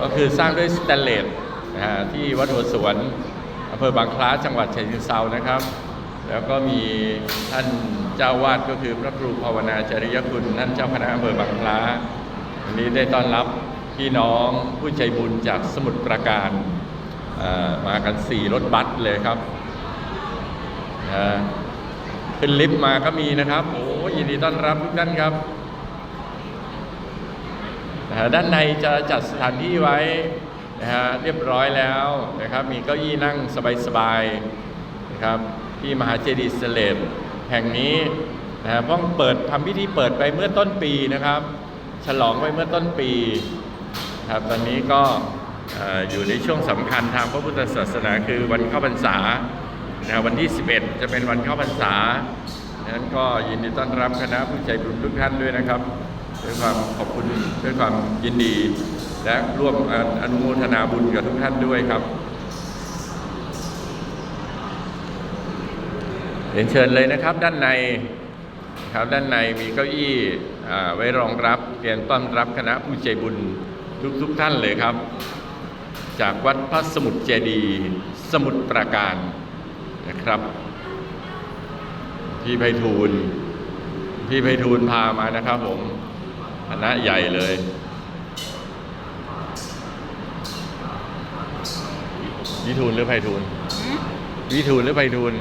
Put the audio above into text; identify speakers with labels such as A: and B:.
A: ก็คือสร้างด้วยสแตนเลสที่วัดหัวสวนอำเภอบางคล้าจังหวัดฉะเชิงเซานะครับ แล้วก็มีท่านเจ้าวาดก็คือพระครูภาวนาจริยคุณท่านเจ้าคณะอำเภอบางคล้าวันนี้ได้ต้อนรับพี่น้องผู้ใจบุญจากสมุทรปราการมากันสี่รถบัสเลยครับขึ้นลิฟต์มาก็มีนะครับโอ้ยินดีต้อนรับทุกท่านครับ นะฮะด้านในจะจัดสถานที่ไว้นะฮะเรียบร้อยแล้วนะครับ มีเก้าอี้นั่งสบายๆนะครับที่มหาเจดีย์สเลตแห่งนี้นะฮะเพิ่งเปิดทำพิธีเปิดไปเมื่อต้นปีนะครับ ฉลองไปเมื่อต้นปีครับตอนนี้ก็ออยู่ในช่วงสำคัญทางพระพุทธศาสนาคือวันเข้าพรรษานะฮะวันที่ 11 จะเป็นวันเข้าพรรษาดังนั้นก็ยินดีต้อนรับคณะผู้ใจบุญทุกท่านด้วยนะครับ ด้วยความขอบคุณด้วยความยินดี และร่วมอนุโมทนาบุญกับทุกท่านด้วยครับเรียนเชิญเลยนะครับด้านในครับด้านในมีเก้าอี้ไว้รองรับเตรียมต้อนรับคณะผู้ใจบุญทุกทุกท่านเลยครับ จากวัดพระสมุทรเจดีย์สมุทรปราการนะครับพี่ไพฑูรย์พี่ไพฑูรย์พามานะครับผม ณะใหญ่เลยวิทูลหรือไพฑูรย์วิทูลหรือไพฑูรย์